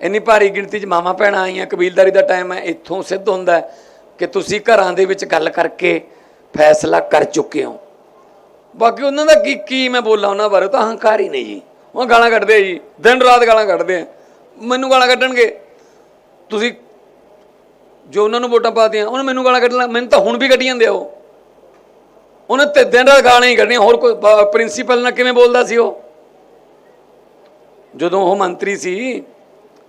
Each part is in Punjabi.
ਇੰਨੀ ਭਾਰੀ ਗਿਣਤੀ 'ਚ ਮਾਮਾ ਭੈਣਾਂ ਆਈਆਂ, ਕਬੀਲਦਾਰੀ ਦਾ ਟਾਈਮ ਹੈ, ਇੱਥੋਂ ਸਿੱਧ ਹੁੰਦਾ ਕਿ ਤੁਸੀਂ ਘਰਾਂ ਦੇ ਵਿੱਚ ਗੱਲ ਕਰਕੇ ਫੈਸਲਾ ਕਰ ਚੁੱਕੇ ਹੋ। ਬਾਕੀ ਉਹਨਾਂ ਦਾ ਕੀ ਕੀ ਮੈਂ ਬੋਲਾਂ ਉਹਨਾਂ ਬਾਰੇ ਤਾਂ ਤਾਂ ਹੀ ਨਹੀਂ ਜੀ। ਉਹ ਗਾਲਾਂ ਕੱਢਦੇ ਜੀ, ਦਿਨ ਰਾਤ ਗਾਲਾਂ ਕੱਢਦੇ ਆ। ਮੈਨੂੰ ਗਾਲਾਂ ਕੱਢਣਗੇ। ਤੁਸੀਂ ਜੋ ਉਹਨਾਂ ਨੂੰ ਵੋਟਾਂ ਪਾਤੀਆਂ, ਉਹਨੇ ਮੈਨੂੰ ਗਾਲਾਂ ਕੱਢਣਾ ਮੈਨੂੰ ਤਾਂ ਹੁਣ ਵੀ ਕੱਢੀ ਜਾਂਦੇ ਆ ਉਹ। ਉਹਨੇ ਤੇ ਦਿਨ ਰਾਤ ਗਾਲਾਂ ਹੀ ਕੱਢਣੀਆਂ ਹੋਰ ਕੋਈ ਪ੍ਰਿੰਸੀਪਲ ਨਾਲ ਕਿਵੇਂ ਬੋਲਦਾ ਸੀ ਉਹ? ਜਦੋਂ ਉਹ ਮੰਤਰੀ ਸੀ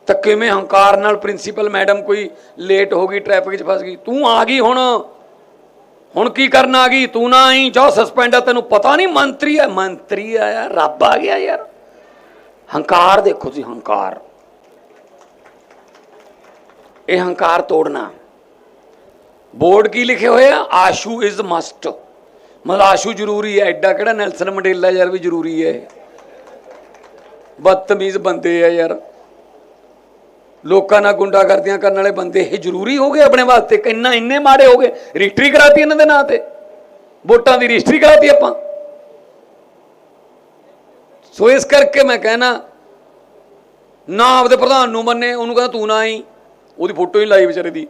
ਤਾਂ ਕਿਵੇਂ ਹੰਕਾਰ ਨਾਲ ਪ੍ਰਿੰਸੀਪਲ ਮੈਡਮ ਕੋਈ ਲੇਟ ਹੋ ਗਈ ਟ੍ਰੈਫਿਕ 'ਚ ਫਸ ਗਈ? ਤੂੰ ਆ ਗਈ ਹੁਣ। ਹੁਣ ਕੀ ਕਰਨ ਆ ਗਈ? ਤੂੰ ਨਾ ਆਈ, ਜਾ ਸਸਪੈਂਡ ਆ, ਤੈਨੂੰ ਪਤਾ ਨਹੀਂ ਮੰਤਰੀ ਹੈ। ਮੰਤਰੀ ਆ ਯਾਰ, ਰੱਬ ਆ ਗਿਆ ਯਾਰ। ਹੰਕਾਰ ਦੇਖੋ ਜੀ, ਹੰਕਾਰ। ਇਹ ਹੰਕਾਰ ਤੋੜਨਾ। ਬੋਰਡ ਕੀ ਲਿਖੇ ਹੋਏ ਆ? Ashu is must. ਮਤਲਬ ਆਸ਼ੂ ਜ਼ਰੂਰੀ ਹੈ, ਐਡਾ ਕਿਹੜਾ ਨੈਲਸਨ ਮੰਡੇਲਾ ਯਾਰ ਵੀ ਜ਼ਰੂਰੀ ਹੈ। ਬਦਤਮੀਜ਼ ਬੰਦੇ ਆ ਯਾਰ। ਲੋਕਾਂ ਨਾਲ ਗੁੰਡਾਗਰਦੀਆਂ ਕਰਨ ਵਾਲੇ ਬੰਦੇ, ਇਹ ਜ਼ਰੂਰੀ ਹੋ ਗਏ ਆਪਣੇ ਵਾਸਤੇ? ਕਿੰਨਾ ਇੰਨੇ ਮਾੜੇ ਹੋ ਗਏ? ਰਜਿਸਟਰੀ ਕਰਾਤੀ ਇਹਨਾਂ ਦੇ ਨਾਂ ਤੇ। ਵੋਟਾਂ ਦੀ ਰਜਿਸਟਰੀ ਕਰਾਤੀ ਆਪਾਂ। ਸੋ ਇਸ ਕਰਕੇ ਮੈਂ ਕਹਿਣਾ, ਨਾ ਆਪਦੇ ਪ੍ਰਧਾਨ ਨੂੰ ਮੰਨੇ, ਉਹਨੂੰ ਕਹਿੰਦਾ ਤੂੰ ਨਾ ਆਈ। ਉਹਦੀ ਫੋਟੋ ਹੀ ਲਾਈ ਵਿਚਾਰੇ ਦੀ।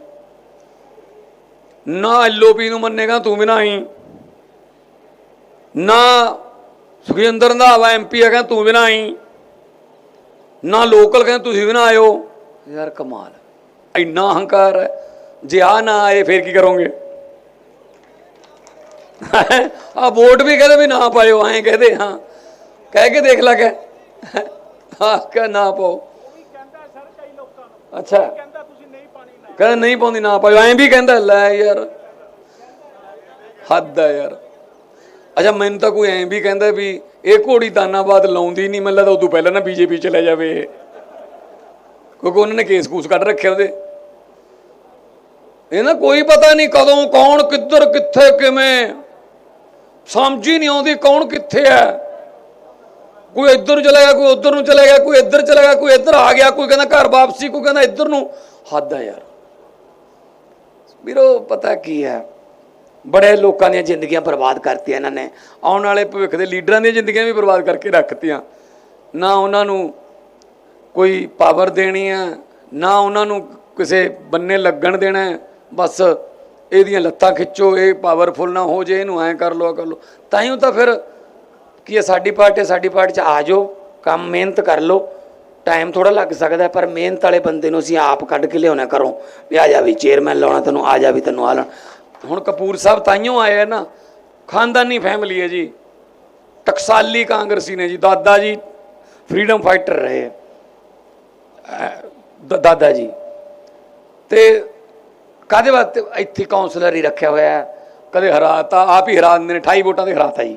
ਨਾ ਐਲਓਪੀ ਨੂੰ ਮੰਨੇਗਾ ਤੂੰ ਵੀ ਨਾ ਆਈ। ਨਾ ਸੁਖਿੰਦਰ ਰੰਧਾਵਾ ਐਮਪੀ ਹੈਗਾ ਤੂੰ ਵੀ ਨਾ ਆਈ। ਨਾ ਲੋਕਲ, ਕਹਿੰਦੇ ਤੁਸੀਂ ਵੀ ਨਾ ਆਇਓ। ਯਾਰ ਕਮਾਲ ਇੰਨਾ ਹੰਕਾਰ ਹੈ। ਜੇ ਆ ਨਾ ਆਏ, ਫਿਰ ਕੀ ਕਰੋਗੇ? ਆ ਵੋਟ ਵੀ ਕਹਿੰਦੇ ਵੀ ਨਾ ਪਾਇਓ, ਐਂ ਕਹਦੇ, ਹਾਂ। ਕਹਿ ਕੇ ਦੇਖ ਲੈ ਕੇ। ਹਾਂ ਕਹ ਨਾ ਪਾਓ। ਅੱਛਾ। ਕਹਿੰਦਾ ਤੁਸੀਂ ਨਹੀਂ ਪਾਣੀ ਨਾ ਕਹਿੰਦਾ ਨਹੀਂ ਪਾਉਂਦੀ, ਨਾ ਪਾਇਓ। ਐਂ ਵੀ ਕਹਿੰਦਾ, ਲੈ ਯਾਰ। ਹੱਦ ਆ ਯਾਰ। ਅੱਛਾ, ਮੈਨੂੰ ਤਾਂ ਕੋਈ ਐਂ ਵੀ ਕਹਿੰਦਾ ਵੀ ਇਹ ਘੋੜੀ ਦਾਨਾਬਾਦ ਲਾਉਂਦੀ ਨਹੀਂ, ਮੈਨੂੰ ਲੱਗਦਾ ਉਦੋਂ ਪਹਿਲਾਂ ਨਾ ਬੀਜੇਪੀ ਚਲੇ ਜਾਵੇ। ਕਿਉਂਕਿ ਉਹਨਾਂ ਨੇ ਕੇਸ ਕੂਸ ਕੱਢ ਰੱਖਿਆ ਉਹਦੇ। ਇਹ ਨਾ ਕੋਈ ਪਤਾ ਨਹੀਂ ਕਦੋਂ, ਕੌਣ, ਕਿੱਧਰ, ਕਿੱਥੇ, ਕਿਵੇਂ। ਸਮਝ ਹੀ ਨਹੀਂ ਆਉਂਦੀ ਕੌਣ ਕਿੱਥੇ ਹੈ। ਕੋਈ ਇੱਧਰ ਚਲਾ ਗਿਆ, ਕੋਈ ਉੱਧਰ ਨੂੰ ਚਲਾ ਗਿਆ, ਕੋਈ ਇੱਧਰ ਚਲਾ ਗਿਆ, ਕੋਈ ਇੱਧਰ ਆ ਗਿਆ, ਕੋਈ ਕਹਿੰਦਾ ਘਰ ਵਾਪਸੀ, ਕੋਈ ਕਹਿੰਦਾ ਇੱਧਰ ਨੂੰ। ਹੱਦ ਆ ਯਾਰ। ਵੀਰੋ, ਪਤਾ ਕੀ ਹੈ? ਬੜੇ ਲੋਕਾਂ ਦੀਆਂ ਜ਼ਿੰਦਗੀਆਂ ਬਰਬਾਦ ਕਰਤੀਆਂ ਇਹਨਾਂ ਨੇ। ਆਉਣ ਵਾਲੇ ਭਵਿੱਖ ਦੇ ਲੀਡਰਾਂ ਦੀਆਂ ਜ਼ਿੰਦਗੀਆਂ ਵੀ ਬਰਬਾਦ ਕਰਕੇ ਰੱਖਤੀਆਂ। ਨਾ ਉਹਨਾਂ ਨੂੰ ਕੋਈ ਪਾਵਰ ਦੇਣੀ ਆ ਨਾ ਉਹਨਾਂ ਨੂੰ ਕਿਸੇ ਬੰਨੇ ਲੱਗਣ ਦੇਣਾ ਬਸ ਇਹਦੀਆਂ ਲੱਤਾਂ ਖਿੱਚੋ ਇਹ ਪਾਵਰਫੁਲ ਨਾ ਹੋ ਜੇ ਇਹਨੂੰ ਐਂ ਕਰ ਲੋ ਕਰ ਲੋ ਤਾਂ ਹੀ ਤਾਂ ਫਿਰ ਕੀ ਹੈ ਸਾਡੀ ਪਾਰਟੀ ਹੈ, ਸਾਡੀ ਪਾਰਟੀ ਚ ਆ ਜਾਓ ਕੰਮ ਮਿਹਨਤ ਕਰ ਲਓ। ਟਾਈਮ ਥੋੜਾ ਲੱਗ ਸਕਦਾ ਪਰ ਮਿਹਨਤ ਵਾਲੇ ਬੰਦੇ ਨੂੰ ਅਸੀਂ ਆਪ ਕੱਢ ਕੇ ਲਿਆਉਣਾ ਕਰੋ ਵੀ ਆ ਜਾ ਵੀ ਚੇਅਰਮੈਨ ਲਾਉਣਾ ਤੈਨੂੰ ਆ ਜਾ ਵੀ ਤੈਨੂੰ ਆ ਲੈਣ ਹੁਣ ਕਪੂਰ ਸਾਹਿਬ ਤਾਈਓ ਆਏ ਆ ਨਾ ਖਾਨਦਾਨੀ ਫੈਮਿਲੀ ਹੈ ਜੀ। ਟਕਸਾਲੀ ਕਾਂਗਰਸੀ ਨੇ ਜੀ ਦਾਦਾ ਜੀ ਫਰੀडम ਫਾਈਟਰ ਰਹੇ ਦਾਦਾ ਜੀ। ਤੇ ਕਾਦੇ ਵਾਸਤੇ ਇੱਥੇ ਕਾਉਂਸਲਰ ਹੀ ਰੱਖਿਆ ਹੋਇਆ ਹੈ? ਕਦੇ ਹਰਾਤਾ, ਆਪ ਹੀ ਹਰਾ ਦਿੰਦੇ ਨੇ 28 ਵੋਟਾਂ ਦੇ ਹਰਾਤਾ ਜੀ।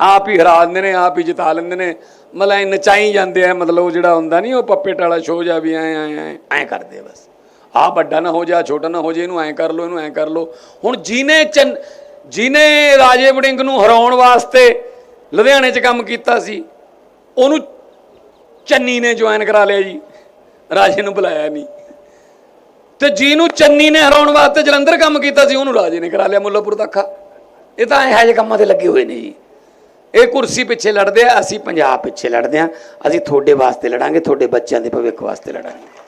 ਆਪ ਹੀ ਹਰਾ ਦਿੰਦੇ ਨੇ, ਆਪ ਹੀ ਜਿਤਾ ਲੈਂਦੇ ਨੇ। ਮਤਲਬ ਐਂ ਨਚਾਈ ਜਾਂਦੇ ਆ, ਮਤਲਬ ਉਹ ਜਿਹੜਾ ਹੁੰਦਾ ਨਹੀਂ ਉਹ ਪੱਪੇਟ ਵਾਲਾ ਸ਼ੋਅ ਜਾ ਵੀ ਐ ਐ ਐ ਐ ਕਰਦੇ ਬਸ। ਆ ਵੱਡਾ ਨਾ ਹੋ ਜਾ, ਛੋਟਾ ਨਾ ਹੋ ਜੇ, ਇਹਨੂੰ ਐਂ ਕਰ ਲੋ ਇਹਨੂੰ ਐਂ ਕਰ ਲੋ ਹੁਣ ਜਿਹਨੇ ਚੰਨ ਜਿਹਨੇ ਰਾਜੇ ਵੜਿੰਗ ਨੂੰ ਹਰਾਉਣ ਵਾਸਤੇ ਲੁਧਿਆਣੇ 'ਚ ਕੰਮ ਕੀਤਾ ਸੀ, ਉਹਨੂੰ ਚੰਨੀ ਨੇ ਜੁਆਇਨ ਕਰਾ ਲਿਆ ਜੀ। ਰਾਜੇ ਨੂੰ ਬੁਲਾਇਆ ਨਹੀਂ। ਤੇ ਜਿਹਨੂੰ ਚੰਨੀ ਨੇ ਹਰਾਉਣ ਵਾਸਤੇ ਜਲੰਧਰ ਕੰਮ ਕੀਤਾ ਸੀ, ਉਹਨੂੰ ਰਾਜੇ ਨੇ ਕਰਾ ਲਿਆ ਮੁੱਲਾਪੁਰ ਤੱਕਾ ਇਹ ਤਾਂ ਇਹੋ ਜਿਹੇ ਕੰਮਾਂ ਤੇ ਲੱਗੇ ਹੋਏ ਨੇ ਜੀ। ਇਹ ਕੁਰਸੀ ਪਿੱਛੇ ਲੜਦੇ ਆ, ਅਸੀਂ ਪੰਜਾਬ ਪਿੱਛੇ ਲੜਦੇ ਆ। ਅਸੀਂ ਤੁਹਾਡੇ ਵਾਸਤੇ ਲੜਾਂਗੇ, ਤੁਹਾਡੇ ਬੱਚਿਆਂ ਦੇ ਭਵਿੱਖ ਵਾਸਤੇ ਲੜਾਂਗੇ।